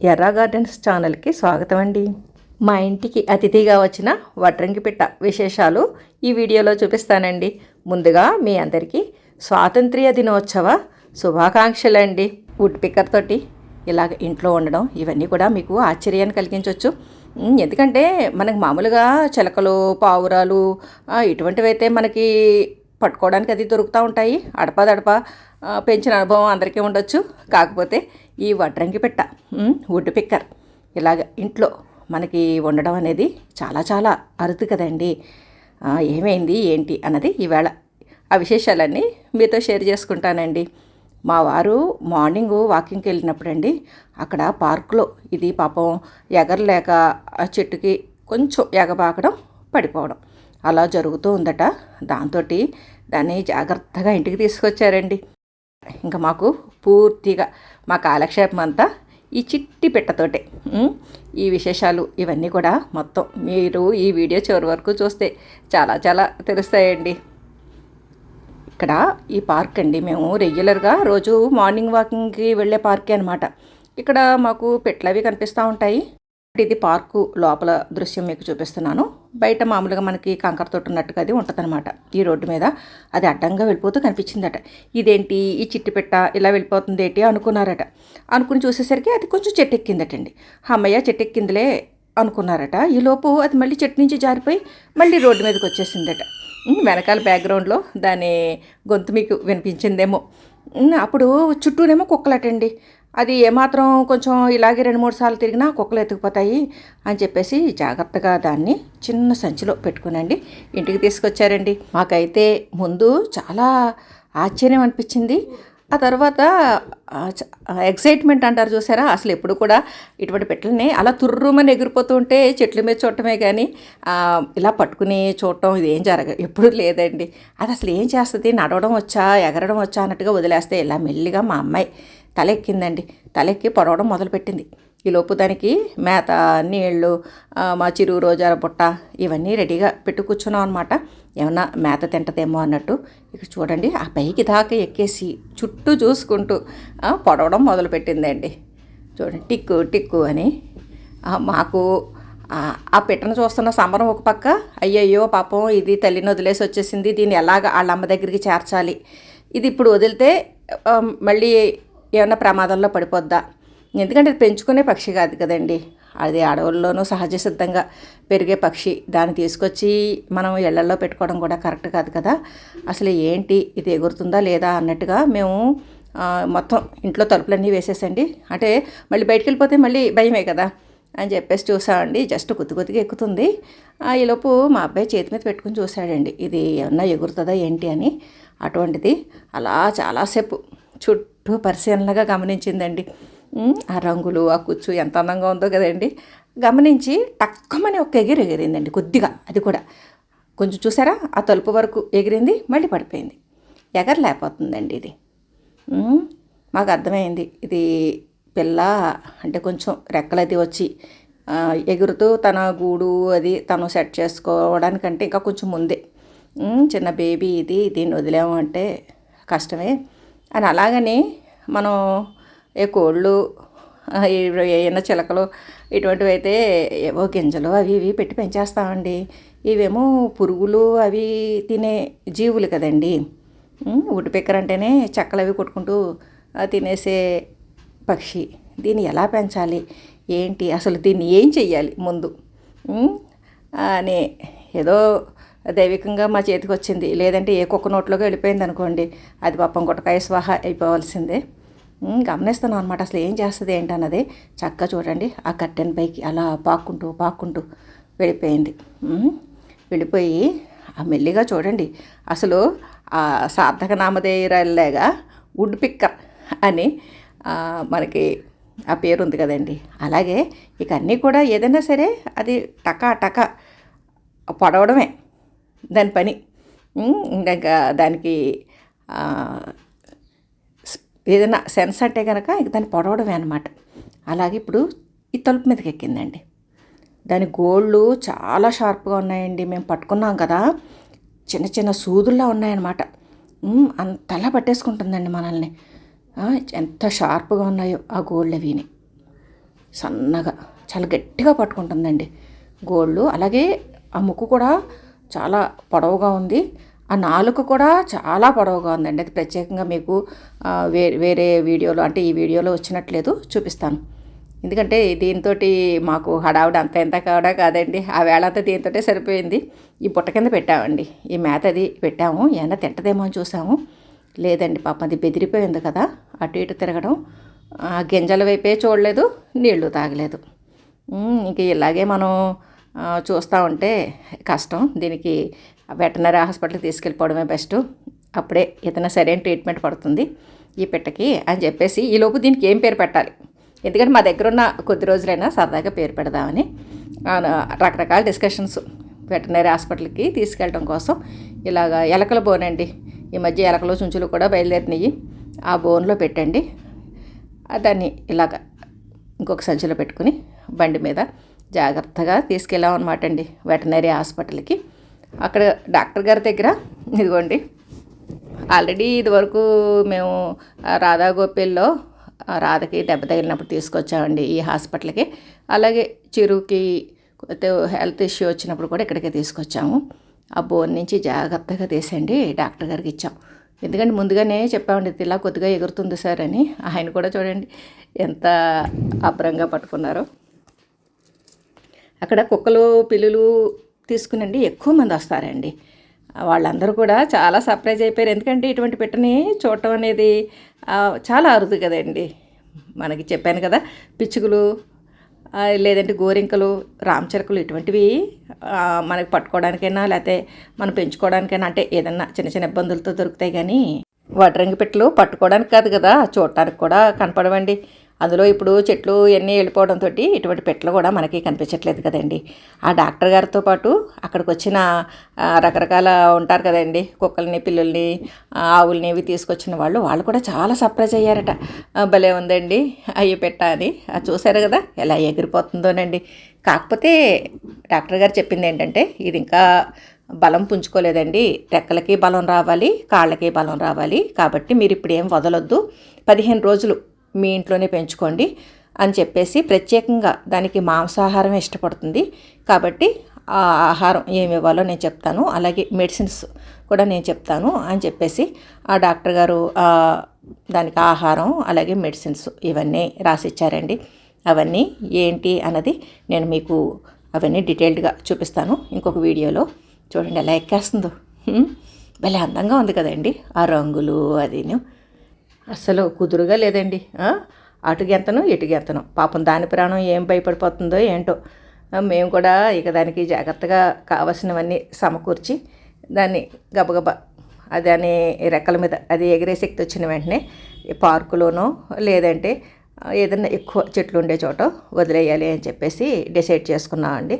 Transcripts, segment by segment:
ఎర్రా gardens ఛానల్కి స్వాగతం అండి మా ఇంటికి అతిథిగా వచ్చిన వడ్రంగి పిట్ట విశేషాలు ఈ వీడియోలో చూపిస్తానండి. ముందుగా మీ అందరికీ స్వాతంత్ర్య దినోత్సవ శుభాకాంక్షలండి. వుడ్ పిక్కర్ తోటి ఇలాగ ఇంట్లో ఉండడం ఇవన్నీ కూడా మీకు ఆశ్చర్యాన్ని కలిగించవచ్చు ఎందుకంటే మనకు మామూలుగా చిలకలు పావురాలు ఇటువంటివైతే మనకి పట్టుకోవడానికి అది దొరుకుతూ ఉంటాయి. అడపదడప ఆ, పెంచిన అనుభవం అందరికీ ఉండొచ్చు. కాకపోతే ఈ వడ్రంగి పెట్ట వుడ్ పిక్కర్ ఇలాగ ఇంట్లో మనకి ఉండడం అనేది చాలా చాలా అరుదు కదండి. ఏమైంది ఏంటి అన్నది ఈవేళ ఆ విశేషాలన్నీ మీతో షేర్ చేసుకుంటానండి. మా వారు మార్నింగ్ వాకింగ్కి వెళ్ళినప్పుడు అండి అక్కడ పార్కులో ఇది పాపం ఎగరలేక ఆ చెట్టుకి కొంచెం ఎగబాకడం పడిపోవడం అలా జరుగుతూ ఉందట. దాంతో దాన్ని జాగ్రత్తగా ఇంటికి తీసుకొచ్చారండి. ఇంకా మాకు పూర్తిగా మా కాలక్షేపం అంతా ఈ చిట్టి పెట్టతోటే ఈ విశేషాలు ఇవన్నీ కూడా మొత్తం మీరు ఈ వీడియో చివరి వరకు చూస్తే చాలా చాలా తెలుస్తాయండి. ఇక్కడ ఈ పార్క్ అండి మేము రెగ్యులర్గా రోజు మార్నింగ్ వాకింగ్కి వెళ్ళే పార్కే అనమాట ఇక్కడ మాకు పెట్లవి కనిపిస్తూ ఉంటాయి. ఇది పార్కు లోపల దృశ్యం మీకు చూపిస్తున్నాను. బయట మామూలుగా మనకి కంకర తోట ఉన్నట్టుగా అది ఉంటుందన్నమాట. ఈ రోడ్డు మీద అది అడ్డంగా వెళ్ళిపోతూ కనిపించిందట. ఇదేంటి? ఈ చిట్టి పెట్ట ఇలా వెళ్ళిపోతుంది ఏంటి? అనుకున్నారట. అనుకుని చూసేసరికి అది కొంచెం చెట్టు ఎక్కిందటండి అమ్మయ్య చెట్టు ఎక్కిందిలే అనుకున్నారట ఈలోపు అది మళ్ళీ చెట్టు నుంచి జారిపోయి మళ్ళీ రోడ్డు మీదకి వచ్చేసిందట. వెనకాల బ్యాక్గ్రౌండ్లో దాని గొంతు మీకు వినిపించిందేమో. అప్పుడు చుట్టూనేమో కుక్కలటండి. అది ఏమాత్రం కొంచెం ఇలాగే రెండు మూడు సార్లు తిరిగినా కుక్కలు ఎత్తుకుపోతాయి అని చెప్పేసి జాగ్రత్తగా దాన్ని చిన్న సంచిలో పెట్టుకునండి. ఇంటికి తీసుకొచ్చారండి. మాకైతే ముందు చాలా ఆశ్చర్యం అనిపించింది. ఆ తర్వాత ఎక్సైట్మెంట్ అంటారు చూసారా? అసలు ఎప్పుడు కూడా ఇటువంటి పెట్టలని అలా తుర్రుమని ఎగిరిపోతూ ఉంటే చెట్ల మీద చూడటమే కానీ ఇలా పట్టుకుని చూడటం ఇది ఏం జరగ ఎప్పుడు లేదండి. అది అసలు ఏం చేస్తుంది? నడవడం వచ్చా? ఎగరడం వచ్చా? అన్నట్టుగా వదిలేస్తే ఇలా మెల్లిగా మా అమ్మాయి తలెక్కిందండి. తలెక్కి పొడవడం మొదలుపెట్టింది. ఈ లోపు దానికి మేత నీళ్ళు మా చిరు రోజాల బుట్ట ఇవన్నీ రెడీగా పెట్టు కూర్చున్నాం అనమాట ఏమన్నా మేత తింటదేమో అన్నట్టు ఇక్కడ చూడండి ఆ పైకి దాకా ఎక్కేసి చుట్టూ చూసుకుంటూ పొడవడం మొదలుపెట్టిందండి. చూడండి టిక్కు టిక్కు అని. మాకు ఆ- పిట్టను చూస్తున్న సంబరం ఒక పక్క అయ్యయ్యో పాపం ఇది తల్లిని వదిలేసి వచ్చేసింది దీన్ని ఎలాగ వాళ్ళ అమ్మ దగ్గరికి చేర్చాలి. ఇది ఇప్పుడు వదిలితే మళ్ళీ ఏమైనా ప్రమాదంలో పడిపోద్దా? ఎందుకంటే ఇది పెంచుకునే పక్షి కాదు కదండి. అది అడవుల్లోనూ సహజ సిద్ధంగా పెరిగే పక్షి. దాన్ని తీసుకొచ్చి మనం ఇళ్ళలో పెట్టుకోవడం కూడా కరెక్ట్ కాదు కదా. అసలు ఏంటి? ఇది ఎగురుతుందా లేదా? అన్నట్టుగా మేము మొత్తం ఇంట్లో తలుపులన్నీ వేసేసండి. అంటే మళ్ళీ బయటికి వెళ్ళిపోతే మళ్ళీ భయమే కదా అని చెప్పేసి చూసామండి. జస్ట్ కొద్ది కొద్దిగా ఎక్కుతుంది. ఆ, ఈలోపు మా అబ్బాయి చేతి మీద పెట్టుకుని చూశాడండి. ఇది ఏమన్నా ఎగురుతుందా ఏంటి అని. అటువంటిది అలా చాలాసేపు చుట్టూ పరిశీలనగా గమనించిందండి. ఆ రంగులు ఆ కుచ్చు ఎంత అందంగా ఉందో కదండి. గమనించి టక్కమని ఒక ఎగిరి ఎగిరిందండి కొద్దిగా అది కూడా. కొంచెం చూసారా? ఆ తలుపు వరకు ఎగిరింది మళ్ళీ పడిపోయింది. ఎగరలేకపోతుందండి ఇది. మాకు అర్థమైంది. ఇది పిల్ల అంటే కొంచెం రెక్కలది వచ్చి ఎగురుతూ తన గూడు అది తను సెట్ చేసుకోవడానికంటే ఇంకా కొంచెం ముందే. చిన్న బేబీ ఇది దీన్ని వదిలేము అంటే కష్టమే. అని అలాగని మనం ఏ కోళ్ళు ఏమైనా చిలకలు ఇటువంటివి అయితే ఏవో గింజలు అవి ఇవి పెట్టి పెంచేస్తామండి. ఇవేమో పురుగులు అవి తినే జీవులు కదండి. ఉమ్, ఉడిపెక్కర అంటేనే చెక్కలు అవి కొట్టుకుంటూ తినేసే పక్షి. దీన్ని ఎలా పెంచాలి? ఏంటి? అసలు దీన్ని ఏం చెయ్యాలి ముందు? అని ఏదో దైవికంగా మా చేతికి వచ్చింది. లేదంటే ఏ కుక్క నోట్లోకి వెళ్ళిపోయింది అనుకోండి. అది పాపం గుట్టకాయ స్వాహ అయిపోవాల్సిందే. గమనిస్తాను అనమాట అసలు ఏం చేస్తుంది ఏంటన్నది చక్కగా చూడండి. ఆ కట్టెన్ పైకి అలా పాక్కుంటూ పాక్కుంటూ వెళ్ళిపోయింది. వెళ్ళిపోయి ఆ మెల్లిగా చూడండి. అసలు ఆ సార్థక నామధేయురాలేగా వుడ్ పిక్కర్ అని మనకి ఆ పేరు ఉంది కదండి. అలాగే ఇక అన్నీ కూడా ఏదైనా సరే అది టకా టకా పొడవడమే. దాని పని. ఇంకా దానికి ఏదైనా సెన్స్ అంటే కనుక ఇక దాన్ని పొడవడమే అనమాట అలాగే ఇప్పుడు ఈ తలుపు మీదకి ఎక్కిందండి. దాని గోళ్ళు చాలా షార్ప్గా ఉన్నాయండి. మేము పట్టుకున్నాం కదా చిన్న చిన్న సూదుల్లా ఉన్నాయన్నమాట. అంతలా పట్టేసుకుంటుందండి మనల్ని. ఎంత షార్ప్గా ఉన్నాయో ఆ గోళ్ళు అవిని. సన్నగా చాలా గట్టిగా పట్టుకుంటుందండి గోళ్ళు. అలాగే ఆ ముక్కు కూడా చాలా పొడవుగా ఉంది. ఆ నాలుక కూడా చాలా పొడవుగా ఉందండి. అది ప్రత్యేకంగా మీకు వే వేరే వీడియోలో అంటే ఈ వీడియోలో వచ్చినట్లేదు చూపిస్తాను. ఎందుకంటే దీంతో మాకు హడావుడి అంత ఎంత కావడా కాదండి. ఆ వేళ అంతా దీంతో సరిపోయింది. ఈ బుట్ట కింద పెట్టామండి. ఈ మేత అది పెట్టాము. ఏమైనా తింటదేమో అని చూసాము. లేదండి పాప అది బెదిరిపోయింది కదా. అటు ఇటు తిరగడం ఆ గింజల వైపే చూడలేదు నీళ్ళు తాగలేదు. ఇంక ఇలాగే మనం చూస్తూ ఉంటే కష్టం. దీనికి వెటనరీ హాస్పిటల్కి తీసుకెళ్ళిపోవడమే బెస్ట్. అప్పుడే ఏదైనా సరైన ట్రీట్మెంట్ పడుతుంది ఈ పిట్టకి అని చెప్పేసి ఈలోపు దీనికి ఏం పేరు పెట్టాలి? ఎందుకంటే మా దగ్గర ఉన్న కొద్ది రోజులైనా సరదాగా పేరు పెడదామని రకరకాల డిస్కషన్స్ వెటనరీ హాస్పిటల్కి తీసుకెళ్ళడం కోసం ఇలాగ ఎలకల బోన్ అండి. ఈ మధ్య ఎలకలు చుంచులు కూడా బయలుదేరినాయి. ఆ బోన్లో పెట్టండి. దాన్ని ఇలాగ ఇంకొక సంచిలో పెట్టుకుని బండి మీద జాగ్రత్తగా తీసుకెళ్ళామన్నమాట అండి వెటనరీ హాస్పిటల్కి. అక్కడ డాక్టర్ గారి దగ్గర ఇదిగోండి ఆల్రెడీ ఇదివరకు మేము రాధా గోపిల్లో రాధకి దెబ్బ తగిలినప్పుడు తీసుకొచ్చామండి ఈ హాస్పిటల్కి. అలాగే చిరుకి హెల్త్ ఇష్యూ వచ్చినప్పుడు కూడా ఇక్కడికే తీసుకొచ్చాము. ఆ బోన్ నుంచి జాగ్రత్తగా తీసండి డాక్టర్ గారికి ఇచ్చాం. ఎందుకంటే ముందుగానే చెప్పామండి ఇలా కొద్దిగా ఎగురుతుంది సార్ అని. ఆయన కూడా చూడండి ఎంత అభ్రంగా పట్టుకున్నారో. అక్కడ కుక్కలు పిల్లులు తీసుకునండి. ఎక్కువ మంది వస్తారండి. వాళ్ళందరూ కూడా చాలా సర్ప్రైజ్ అయిపోయారు. ఎందుకంటే ఇటువంటి పిట్టని చూడటం అనేది చాలా అరుదు కదండి. మనకి చెప్పాను కదా పిచ్చుకలు లేదంటే గోరింకలు రామచిరకలు ఇటువంటివి మనకి పట్టుకోవడానికైనా లేకపోతే మనం పెంచుకోవడానికైనా అంటే ఏదన్నా చిన్న చిన్న ఇబ్బందులతో దొరుకుతాయి కానీ వడ్రంగి పెట్టలు పట్టుకోవడానికి కాదు కదా చూడటానికి కూడా కనపడవండి. అందులో ఇప్పుడు చెట్లు ఎన్ని వెళ్ళిపోవడంతో ఇటువంటి పెట్టలు కూడా మనకి కనిపించట్లేదు కదండి. ఆ డాక్టర్ గారితో పాటు అక్కడికి వచ్చిన రకరకాల ఉంటారు కదండి కుక్కల్ని పిల్లల్ని ఆవుల్ని ఇవి తీసుకొచ్చిన వాళ్ళు వాళ్ళు కూడా చాలా సర్ప్రైజ్ అయ్యారట. భలే ఉందండి అయ్యి పెట్ట అని చూశారు కదా ఎలా ఎగిరిపోతుందోనండి. కాకపోతే డాక్టర్ గారు చెప్పింది ఏంటంటే ఇది ఇంకా బలం పుంజుకోలేదండి. రెక్కలకి బలం రావాలి కాళ్ళకి బలం రావాలి. కాబట్టి మీరు ఇప్పుడు ఏం వదలొద్దు. పదిహేను రోజులు మీ ఇంట్లోనే పెంచుకోండి అని చెప్పేసి ప్రత్యేకంగా దానికి మాంసాహారం ఇష్టపడుతుంది. కాబట్టి ఆ ఆహారం ఏమి ఇవ్వాలో నేను చెప్తాను. అలాగే మెడిసిన్స్ కూడా నేను చెప్తాను అని చెప్పేసి ఆ డాక్టర్ గారు దానికి ఆహారం అలాగే మెడిసిన్స్ ఇవన్నీ రాసిచ్చారండి. అవన్నీ ఏంటి అన్నది నేను మీకు అవన్నీ డీటెయిల్డ్గా చూపిస్తాను ఇంకొక వీడియోలో. చూడండి ఎలా ఎక్కేస్తుందో. భలే అందంగా ఉంది కదండి. ఆ రంగులు అదిను. అసలు కుదురుగా లేదండి. అటుగెంతను ఇటుగెంతను. పాపం దాని ప్రాణం ఏం భయపడిపోతుందో ఏంటో. మేము కూడా ఇక దానికి జాగ్రత్తగా కావలసినవన్నీ సమకూర్చి దాన్ని గబగబా దాని రెక్కల మీద అది ఎగిరే శక్తి వచ్చిన వెంటనే పార్కులోనో లేదంటే ఏదైనా ఎక్కువ చెట్లు ఉండే చోట వదిలేయాలి అని చెప్పేసి డిసైడ్ చేసుకున్నామండి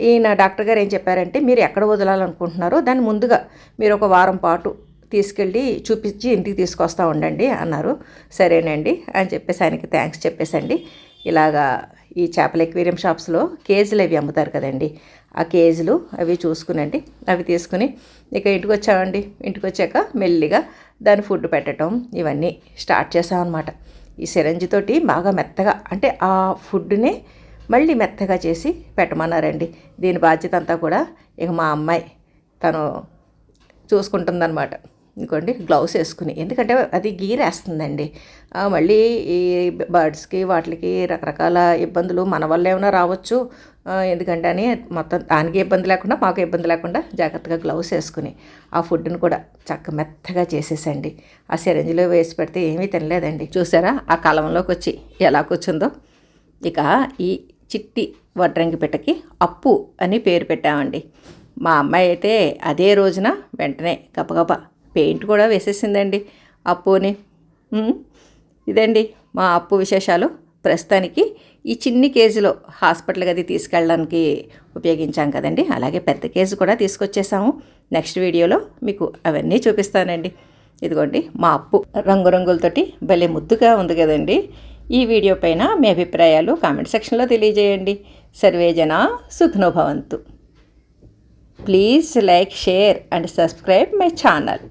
ఈయన డాక్టర్ గారు ఏం చెప్పారంటే మీరు ఎక్కడ వదలాలనుకుంటున్నారో దాన్ని ముందుగా మీరు ఒక వారం పాటు తీసుకెళ్ళి చూపించి ఇంటికి తీసుకొస్తా ఉండండి అన్నారు. సరేనండి అని చెప్పేసి ఆయనకి థ్యాంక్స్ చెప్పేసండి. ఇలాగా ఈ చేపల ఎక్వేరియం షాప్స్లో కేజీలు అవి అమ్ముతారు కదండి. ఆ కేజీలు అవి చూసుకునండి. అవి తీసుకుని ఇక ఇంటికి వచ్చామండి. ఇంటికి వచ్చాక మెల్లిగా దాని ఫుడ్ పెట్టడం ఇవన్నీ స్టార్ట్ చేసామన్నమాట ఈ సిరంజితోటి బాగా మెత్తగా అంటే ఆ ఫుడ్ని మళ్ళీ మెత్తగా చేసి పెట్టమన్నారండి. దీని బాధ్యత అంతా కూడా ఇక మా అమ్మాయి తను చూసుకుంటుందన్నమాట. ఇంకోండి గ్లౌస్ వేసుకుని. ఎందుకంటే అది గీరేస్తుందండి మళ్ళీ ఈ బర్డ్స్కి వాటికి రకరకాల ఇబ్బందులు మన వల్ల ఏమైనా రావచ్చు. ఎందుకంటే అని మొత్తం దానికి ఇబ్బంది లేకుండా మాకు ఇబ్బంది లేకుండా జాగ్రత్తగా గ్లౌస్ వేసుకుని ఆ ఫుడ్ని కూడా చక్క మెత్తగా చేసేసండి. ఆ సిరంజిలో వేసి పెడితే ఏమీ తినలేదండి. చూసారా? ఆ కాలంలోకి వచ్చి ఎలా కూర్చుందో. ఇక ఈ చిట్టి వడ్రంగి పిట్టకి అప్పు అని పేరు పెట్టామండి. మా అమ్మాయి అయితే అదే రోజున వెంటనే గబగబా పెయింట్ కూడా వేసేసిందండి అప్పుని. ఇదండి మా అప్పు విశేషాలు. ప్రస్తుతానికి ఈ చిన్ని కేజీలో హాస్పిటల్ గది తీసుకెళ్ళడానికి ఉపయోగించాం కదండి. అలాగే పెద్ద కేజీ కూడా తీసుకొచ్చేసాము. నెక్స్ట్ వీడియోలో మీకు అవన్నీ చూపిస్తానండి. ఇదిగోండి మా అప్పు రంగురంగులతోటి భలే ముద్దుగా ఉంది కదండి. ఈ వీడియో పైన మీ అభిప్రాయాలు కామెంట్ సెక్షన్లో తెలియజేయండి. సర్వేజన సుఖనోభవంతు. Please like share and subscribe my channel.